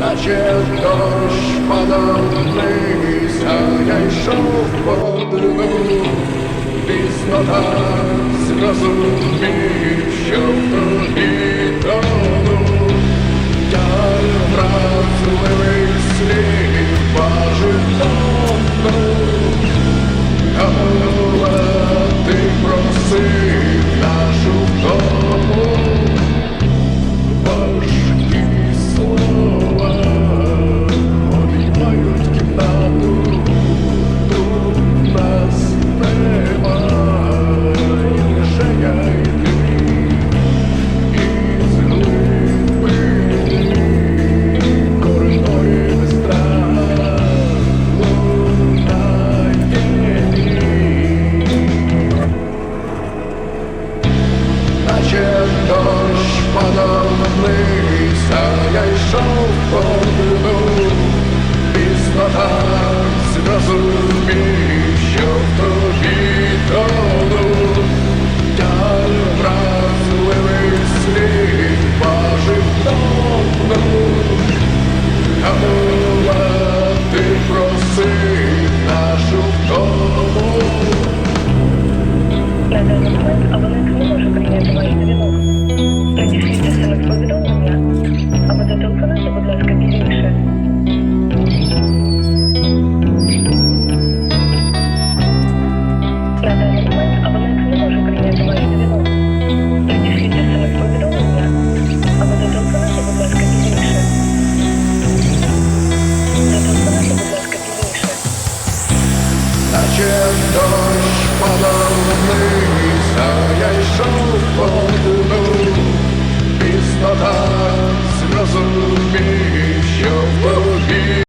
наче дощ падав вниз, а я йшов падав вниз, а я йшов по льду. Пізно так зрозумів, що в тобі тону. Тяг вразливий слід, бажив топнув. Дощем дощ падав вниз, а я йшов по дну, піснота зрозумів, що